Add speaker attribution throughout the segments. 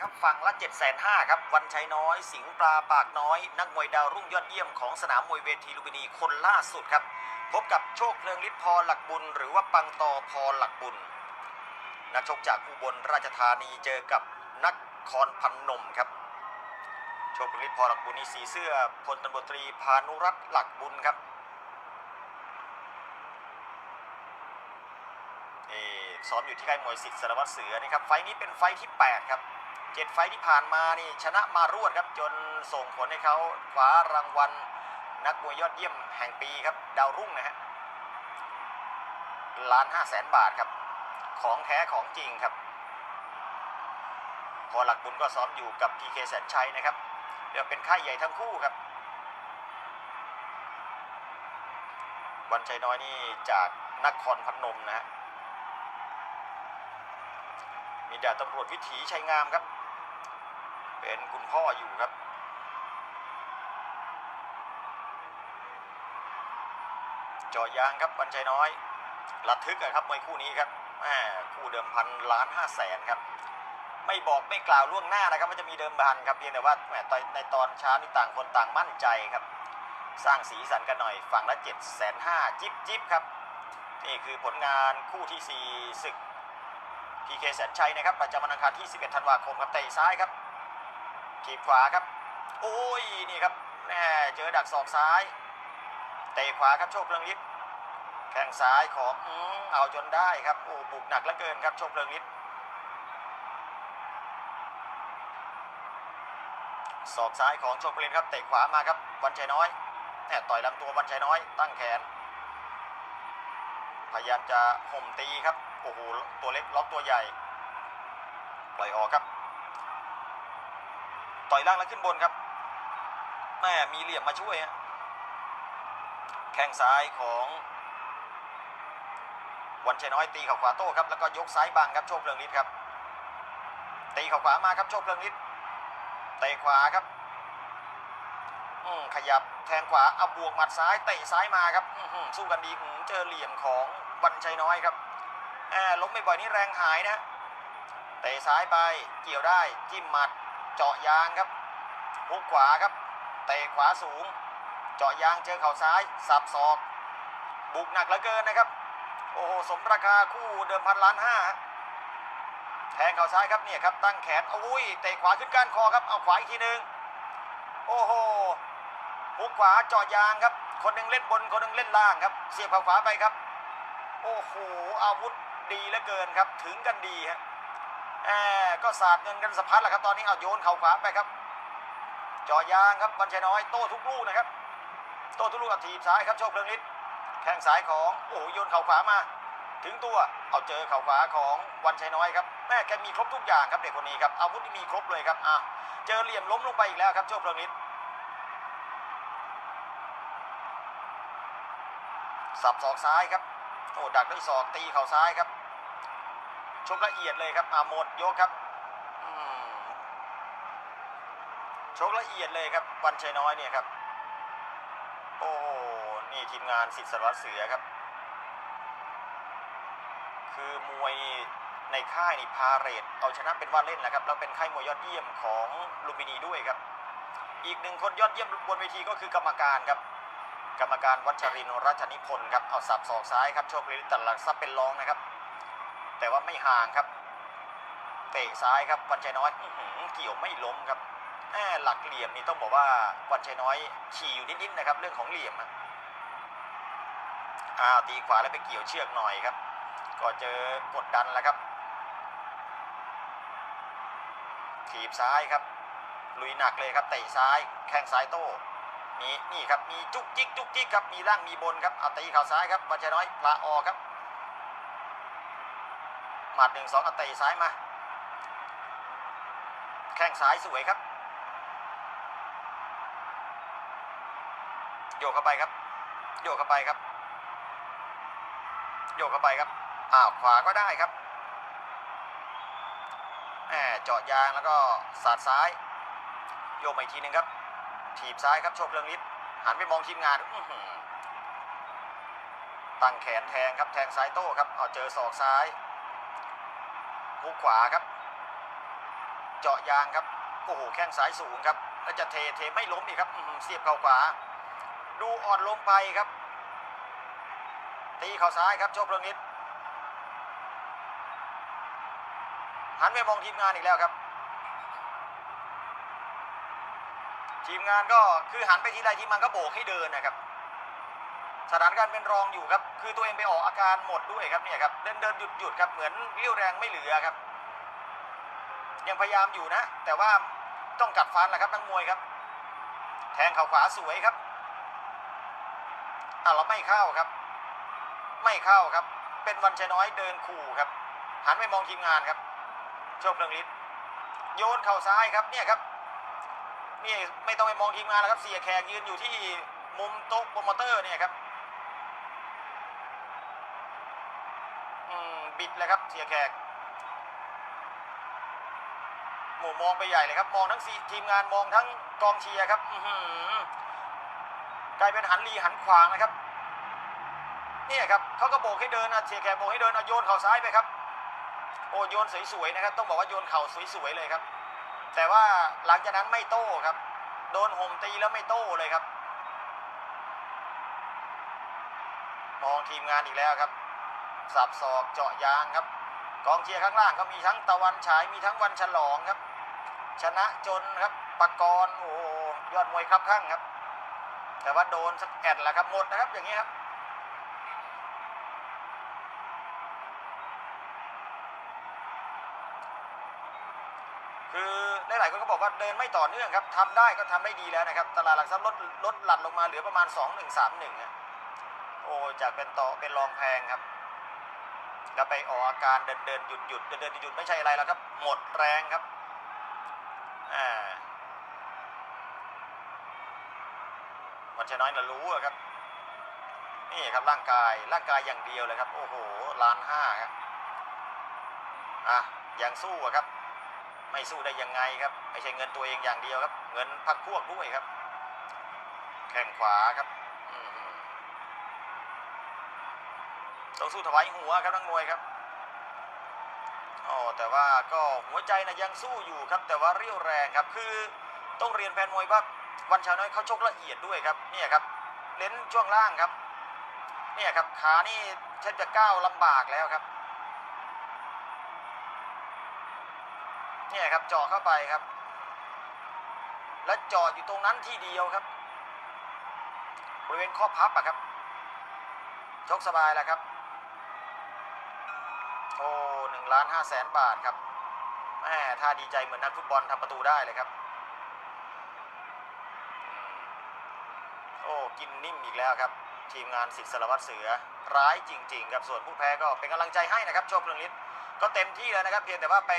Speaker 1: ครับฝั่งละ 7 5 0 0 0ครับวันชัยน้อย สิงปลาปากน้อย นักมวยดาวรุ่งยอดเยี่ยมของสนามมวยเวทีลุมพินีคนล่าสุดครับ พบกับโชคเพลิงฤทธิ์พรหลักบุญ หรือว่าปังตอพรหลักบุญ นักชกจากอุบลราชธานีเจอกับนักคอนพันนมครับโชคเพลิงฤทธิ์พรหลักบุญนี่สีเสื้อพลตำรวจตรีพานุรัตน์หลักบุญครับซ้อมอยู่ที่ค่ายมวยสิทธิ์สารวัตรเสือนี่ครับ ไฟนี้เป็นไฟที่ 8 ครับ เจ็ดไฟที่ผ่านมานี่ชนะมารวดครับจนส่งผลให้เขาคว้ารางวัลนักมวยยอดเยี่ยมแห่งปีครับดาวรุ่งนะฮะล้านห้าแสนบาทครับ ของแท้ของจริงครับ พอหลักบุญก็ซ้อมอยู่กับพีเคแสนชัยนะครับเรียกว่าเป็นค่ายใหญ่ทั้งคู่ครับ วันชัยน้อยนี่จากนครพนมนะฮะมีดาตำรวจวิถีชัยงามครับ เป็นคุณพ่ออยู่ครับเจาะยางครับวันชัยน้อยระทึกครับมวยคู่นี้ครับแหมคู่เดิมพันล้านห้าแสนครับ ไม่บอกไม่กล่าวล่วงหน้านะครับว่าจะมีเดิมพันครับเพียงแต่ว่าในตอนเช้านี่ต่างคนต่างมั่นใจครับ สร้างสีสันกันหน่อยฝั่งละเจ็ดแสนห้าจิ๊บจิ๊บครับนี่คือผลงานคู่ที่สี่ศึกพีเคแสนชัยนะครับ ประจำวันอังคารที่ 11 ธันวาคมครับเตะซ้ายครับ ขีบขวาครับ โอ้ยนี่ครับแน่เจอดักศอกซ้าย เตะขวาครับโชคเพลิงฤทธิ์แข้งซ้ายของอืมเอาจนได้ครับโอ้บุกหนักเหลือเกินครับโชคเพลิงฤทธิ์ศอกซ้ายของโชคเพลินครับเตะขวามาครับวันชัยน้อยแหม่ต่อยลำตัววันชัยน้อย ตั้งแขน พยายามจะห่มตีครับโอ้โหตัวเล็กล็อกตัวใหญ่ปล่อยออกครับ ต่อยล่างแล้วขึ้นบนครับแม่มีเหลี่ยมมาช่วยฮะแข้งซ้ายของวันชัยน้อยตีเข่าขวาโต้ครับแล้วก็ยกซ้ายบังครับโชคเพลิงฤทธิ์ครับ ตีเข่าขวามาครับโชคเพลิงฤทธิ์เตะขวาครับอืมขยับแทงขวาเอาบวกหมัดซ้ายเตะซ้ายมาครับสู้กันดีเจอเหลี่ยมของวันชัยน้อยครับแหมล้มบ่อยนี่แรงหายนะเตะซ้ายไปเกี่ยวได้จิ้มหมัด เจาะยางครับพุกขวาครับเตะขวาสูง เจาะยางเจอเข่าซ้าย สับศอก บุกหนักเหลือเกินนะครับ โอ้โหสมราคาคู่เดิมพันล้านห้าแทงเข่าซ้ายครับเนี่ยครับตั้งแขนโอ้ยเตะขวาขึ้นก้านคอครับเอาขวาอีกทีหนึ่งโอ้โหพุกขวาเจาะยางครับ คนหนึ่งเล่นบนคนหนึ่งเล่นล่างครับ เสียบเข่าขวาไปครับ โอ้โหอาวุธดีเหลือเกินครับ ถึงกันดีฮะ แหมก็สาดเงินกันสะพัดแหละครับตอนนี้เอาโยนเข่าขวาไปครับเจาะยางครับบัญชัยน้อยโต้ทุกลูกนะครับ โต้ทุกลูกกับทีบซ้ายครับโชคเพลิงฤทธิ์แข้งซ้ายของโอ้โหโยนเข่าขวามาถึงตัวเอาเจอเข่าขวาของวันชัยน้อยครับแม่แกมีครบทุกอย่างครับเด็กคนนี้ครับอาวุธที่มีครบเลยครับอะเจอเหลี่ยมล้มลงไปอีกแล้วครับโชคเพลิงฤทธิ์สับศอกซ้ายครับโอ้ดักด้วยศอกตีเข่าซ้ายครับ ชกละเอียดเลยครับอ่าหมดยกครับชกละเอียดเลยครับวันชัยน้อยเนี่ยครับ โอ้นี่ทีมงานสิทธิ์สารวัตรเสือครับ คือมวยในค่ายนี่พาเรตเอาชนะเป็นว่าเล่นแหละครับแล้วเป็นค่ายมวยยอดเยี่ยมของลุมพินีด้วยครับ อีกหนึ่งคนยอดเยี่ยมบนเวทีก็คือกรรมการครับ กรรมการวัชรินทร์ราชนิพนธ์ครับเอาสับศอกซ้ายครับโชคลิตตัดหลักซับเป็นรองนะครับ แต่ว่าไม่ห่างครับ เตะซ้ายครับวันชัยน้อยเกี่ยวไม่ล้มครับแหม่หลักเหลี่ยมนี่ต้องบอกว่าวันชัยน้อยขี่อยู่นิดๆนะครับ เรื่องของเหลี่ยมอะอ้าวตีขวาแล้วไปเกี่ยวเชือกหน่อยครับ ก็เจอกดดันแล้วครับถีบซ้ายครับ ลุยหนักเลยครับเตะซ้ายแข้งซ้ายโต้มีนี่ครับมีจุกจิกจุกจิกครับมีล่างมีบนครับเอาตีข่าวซ้ายครับวันชัยน้อยพละออครับ หมัดหนึ่งสองเอาเตะซ้ายมา แข้งซ้ายสวยครับ โยกเข้าไปครับ โยกเข้าไปครับ โยกเข้าไปครับ อ้าวขวาก็ได้ครับแหมเจาะยางแล้วก็สาดซ้าย โยกมาอีกทีหนึ่งครับ ถีบซ้ายครับโชคเรืองฤทธิ์หันไปมองทีมงานตั้งแขนแทงครับแทงซ้ายโต้ครับเอาเจอศอกซ้าย ฮุกขวาครับ เจาะยางครับโอ้โหแข้งสายสูงครับแล้วจะเทเทไม่ล้มอีกครับเสียบเข่าขวา ดูอ่อนลงไปครับ ตีเข่าซ้ายครับโชคเพลนิดหันไปมองทีมงานอีกแล้วครับ ทีมงานก็คือหันไปทีไรทีมงานก็โบกให้เดินนะครับ สถานการณ์เป็นรองอยู่ครับ คือตัวเองไปออกอาการหมดด้วยครับเนี่ยครับเดินเดินหยุดหยุดครับเหมือนเรี่ยวแรงไม่เหลือครับ ยังพยายามอยู่นะ แต่ว่าต้องกัดฟันแหละครับนักมวยครับ แทงเข่าขวาสวยครับอ่เราไม่เข้าครับ ไม่เข้าครับ เป็นวันชัยน้อยเดินขู่ครับ หันไปมองทีมงานครับโชคเพลิงฤทธิ์โยนเข่าซ้ายครับเนี่ยครับนี่ไม่ต้องไปมองทีมงานแล้วครับเสียแขกยืนอยู่ที่มุมโต๊ะโปรโมเตอร์เนี่ยครับอืม บิดเลยครับเสียแขกหมองไปใหญ่เลยครับ มองทั้งสีทีมงานมองทั้งกองเชียร์ครับกลายเป็นหันลีหันขวางนะครับเนี่ยครับเขาก็โบกให้เดินนะเชียแขกโบกให้เดินเอาโยนเข่าซ้ายไปครับ โอ้โยนสวยๆนะครับ ต้องบอกว่าโยนเข่าสวยๆเลยครับ แต่ว่าหลังจากนั้นไม่โต้ครับ โดนห่มตีแล้วไม่โต้เลยครับ มองทีมงานอีกแล้วครับ สับศอกเจาะยางครับ กองเชียร์ข้างล่างก็มีทั้งตะวันฉายมีทั้งวันฉลองครับ ชนะจนครับปากรณ์โอ้ยอดมวยครับข้างครับ แต่ว่าโดนสักแอดแหละครับหมดนะครับอย่างนี้ครับคือหลายๆคนก็บอกว่าเดินไม่ต่อเนื่องครับทำได้ก็ทำได้ดีแล้วนะครับ ตลาดหลักทรัพย์ลดลดหลั่นลงมาเหลือประมาณ 2 1 3 1ฮะโอ้จากเป็นต่อเป็นรองแพงครับ ก็ไปออกอาการเดินเดินหยุดหยุดเดินเดินหยุดไม่ใช่อะไรแล้วครับ หมดแรงครับอ่าวันชน้อยน่ะรู้อะครับ นี่ครับร่างกายร่างกายอย่างเดียวเลยครับ โอ้โหล้านห้าครับอะยังสู้อะครับ ไม่สู้ได้ยังไงครับ ไม่ใช่เงินตัวเองอย่างเดียวครับ เงินพักพวกด้วยครับ แข้งขวาครับอืม ต้องสู้ถวายหัวครับนักมวยครับอ๋อแต่ว่าก็หัวใจนะยังสู้อยู่ครับ แต่ว่าเรี่ยวแรงครับ คือต้องเรียนแฟนมวยว่าวันชาวน้อยเขาชกละเอียดด้วยครับเนี่ยครับเน้นช่วงล่างครับเนี่ยครับขานี่แทบจะก้าวลำบากแล้วครับเนี่ยครับเจาะเข้าไปครับ และเจาะอยู่ตรงนั้นที่เดียวครับบริเวณข้อพับอะครับชกสบายแล้วครับ 1ล้าน5แสนบาทครับแหมท่าดีใจเหมือนนักฟุตบอลทำประตูได้เลยครับ โอ้ กินนิ่มอีกแล้วครับ ทีมงานสิทธิสารวัตเสือร้ายจริง ๆ ครับ ส่วนผู้แพ้ก็เป็นกำลังใจให้นะครับโชคเรืองฤทธิ์ก็เต็มที่แล้วนะครับ เพียงแต่ว่าไป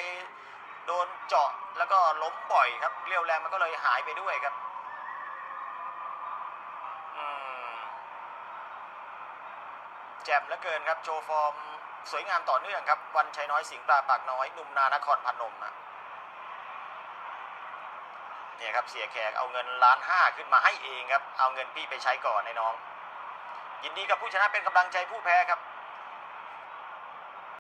Speaker 1: โดนเจาะแล้วก็ล้มบ่อยครับ เรียวแรงมันก็เลยหายไปด้วยครับแจ่มเหลือเกินครับ โชว์ฟอร์ม สวยงามต่อเนื่องครับ วันชัยน้อยสิงห์ปลาปากน้อยนุ่มนานครพนมนะเนี่ยครับเสียแขกเอาเงินล้านห้าขึ้นมาให้เองครับ เอาเงินพี่ไปใช้ก่อนในน้อง ยินดีกับผู้ชนะเป็นกำลังใจผู้แพ้ครับ